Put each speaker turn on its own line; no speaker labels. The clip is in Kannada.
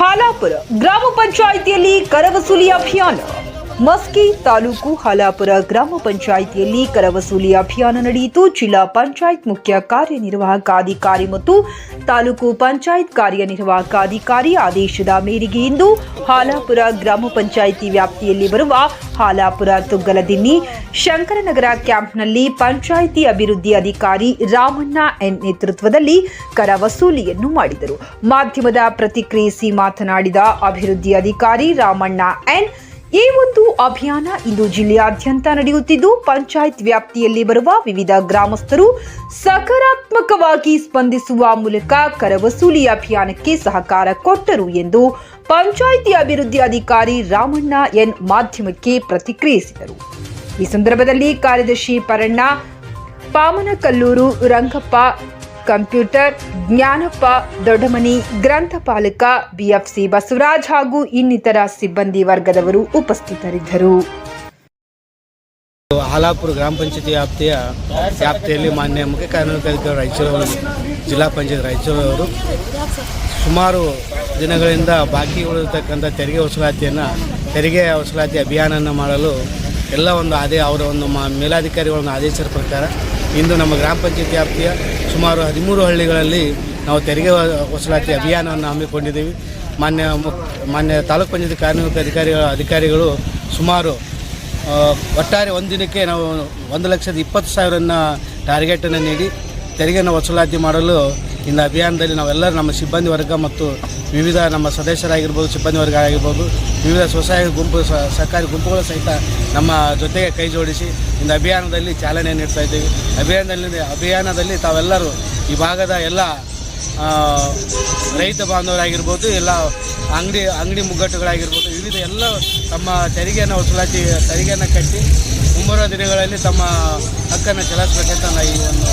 ಹಾಲಾಪುರ ಗ್ರಾಮ ಪಂಚಾಯಿತಿಯಲ್ಲಿ ಕರವಸೂಲಿ ಅಭಿಯಾನ. ಮಸ್ಕಿ ತಾಲೂಕು ಹಾಲಾಪುರ ಗ್ರಾಮ ಪಂಚಾಯಿತಿಯಲ್ಲಿ ಕರ ವಸೂಲಿ ಅಭಿಯಾನ ನಡೆಯಿತು. ಜಿಲ್ಲಾ ಪಂಚಾಯತ್ ಮುಖ್ಯ ಕಾರ್ಯನಿರ್ವಾಹಕ ಅಧಿಕಾರಿ ಮತ್ತು ತಾಲೂಕು ಪಂಚಾಯತ್ ಕಾರ್ಯನಿರ್ವಾಹಕ ಅಧಿಕಾರಿ ಆದೇಶದ ಮೇರೆಗೆ ಇಂದು ಹಾಲಾಪುರ ಗ್ರಾಮ ಪಂಚಾಯಿತಿ ವ್ಯಾಪ್ತಿಯಲ್ಲಿ ಬರುವ ಹಾಲಾಪುರ ತುಗ್ಗಲದಿನ್ನಿ ಶಂಕರನಗರ ಕ್ಯಾಂಪ್ನಲ್ಲಿ ಪಂಚಾಯಿತಿ ಅಭಿವೃದ್ಧಿ ಅಧಿಕಾರಿ ರಾಮಣ್ಣ ಎನ್ ನೇತೃತ್ವದಲ್ಲಿ ಕರ ವಸೂಲಿಯನ್ನು ಮಾಡಿದರು. ಮಾಧ್ಯಮದ ಪ್ರತಿಕ್ರಿಯಿಸಿ ಮಾತನಾಡಿದ ಅಭಿವೃದ್ಧಿ ಅಧಿಕಾರಿ ರಾಮಣ್ಣ ಎನ್ ಈ ಒಂದು ಅಭಿಯಾನ ಇಂದು ಜಿಲ್ಲೆಯಾದ್ಯಂತ ನಡೆಯುತ್ತಿದ್ದು, ಪಂಚಾಯತ್ ವ್ಯಾಪ್ತಿಯಲ್ಲಿ ಬರುವ ವಿವಿಧ ಗ್ರಾಮಸ್ಥರು ಸಕಾರಾತ್ಮಕವಾಗಿ ಸ್ಪಂದಿಸುವ ಮೂಲಕ ಕರ ವಸೂಲಿ ಅಭಿಯಾನಕ್ಕೆ ಸಹಕಾರ ಕೊಟ್ಟರು ಎಂದು ಪಂಚಾಯಿತಿ ಅಭಿವೃದ್ಧಿ ಅಧಿಕಾರಿ ರಾಮಣ್ಣ ಎನ್ ಮಾಧ್ಯಮಕ್ಕೆ ಪ್ರತಿಕ್ರಿಯಿಸಿದರು. ಈ ಸಂದರ್ಭದಲ್ಲಿ ಕಾರ್ಯದರ್ಶಿ ಪರಣ್ಣ, ಪಾಮನಕಲ್ಲೂರು ರಂಗಪ್ಪ ಕಂಪ್ಯೂಟರ್, ಜ್ಞಾನಪ್ಪ, ದೊಡ್ಡಮನಿ ಗ್ರಂಥಪಾಲಕ ಬಿಎಫ್ಸಿ ಬಸವರಾಜ್ ಹಾಗೂ ಇನ್ನಿತರ ಸಿಬ್ಬಂದಿ ವರ್ಗದವರು ಉಪಸ್ಥಿತರಿದ್ದರು.
ಹಾಲಾಪುರ ಗ್ರಾಮ ಪಂಚಾಯತಿ ವ್ಯಾಪ್ತಿಯ ವ್ಯಾಪ್ತಿಯಲ್ಲಿ ಮಾನ್ಯ ಮುಖ್ಯ ಕಾರ್ಯನಿರ್ವಾಹಕ ರಾಯಚೂರು ಜಿಲ್ಲಾ ಪಂಚಾಯತ್ ರಾಯಚೂರು ಅವರು ಸುಮಾರು ದಿನಗಳಿಂದ ಬಾಕಿ ಉಳಿದಿರ್ತಕ್ಕಂಥ ತೆರಿಗೆ ವಸೂಲಾತಿಯನ್ನು ತೆರಿಗೆ ವಸೂಲಾತಿ ಅಭಿಯಾನವನ್ನು ಮಾಡಲು ಎಲ್ಲ ಒಂದು ಅದೇ ಅವರ ಒಂದು ಮೇಲಾಧಿಕಾರಿಗಳ ಆದೇಶದ ಪ್ರಕಾರ ಇಂದು ನಮ್ಮ ಗ್ರಾಮ ಪಂಚಾಯತ್ ವ್ಯಾಪ್ತಿಯ ಸುಮಾರು ಹದಿಮೂರು ಹಳ್ಳಿಗಳಲ್ಲಿ ನಾವು ತೆರಿಗೆ ವಸೂಲಾತಿ ಅಭಿಯಾನವನ್ನು ಹಮ್ಮಿಕೊಂಡಿದ್ದೀವಿ. ಮಾನ್ಯ ಮಾನ್ಯ ತಾಲೂಕು ಪಂಚಾಯತ್ ಕಾರ್ಮಿಕ ಅಧಿಕಾರಿಗಳ ಅಧಿಕಾರಿಗಳು ಸುಮಾರು ಒಟ್ಟಾರೆ ಒಂದು ದಿನಕ್ಕೆ ನಾವು ಒಂದು ಲಕ್ಷದ ಇಪ್ಪತ್ತು ಸಾವಿರನ ಟಾರ್ಗೆಟನ್ನು ನೀಡಿ ತೆರಿಗೆಯನ್ನು ವಸೂಲಾತಿ ಮಾಡಲು ಇಂದು ಅಭಿಯಾನದಲ್ಲಿ ನಾವೆಲ್ಲರೂ ನಮ್ಮ ಸಿಬ್ಬಂದಿ ವರ್ಗ ಮತ್ತು ವಿವಿಧ ನಮ್ಮ ಸದಸ್ಯರಾಗಿರ್ಬೋದು, ಸಿಬ್ಬಂದಿ ವರ್ಗ ಆಗಿರ್ಬೋದು ವಿವಿಧ ಸ್ವಸಹಾಯ ಗುಂಪು ಸರ್ಕಾರಿ ಗುಂಪುಗಳು ಸಹಿತ ನಮ್ಮ ಜೊತೆಗೆ ಕೈ ಜೋಡಿಸಿ ಒಂದು ಅಭಿಯಾನದಲ್ಲಿ ಚಾಲನೆ ನೀಡ್ತಾ ಇದ್ದೀವಿ. ಅಭಿಯಾನದಲ್ಲಿ ಅಭಿಯಾನದಲ್ಲಿ ತಾವೆಲ್ಲರೂ ಈ ಭಾಗದ ಎಲ್ಲ ರೈತ ಬಾಂಧವರಾಗಿರ್ಬೋದು, ಎಲ್ಲ ಅಂಗಡಿ ಅಂಗಡಿ ಮುಗ್ಗಟ್ಟುಗಳಾಗಿರ್ಬೋದು, ವಿವಿಧ ಎಲ್ಲ ತಮ್ಮ ತೆರಿಗೆಯನ್ನು ವಸೂಲಾತಿ ತೆರಿಗೆಯನ್ನು ಕಟ್ಟಿ ಮುಂಬರುವ ದಿನಗಳಲ್ಲಿ ತಮ್ಮ ಹಕ್ಕನ್ನು ಚಲಾಯಿಸಬೇಕಂತ ನಾನು ಈ ಒಂದು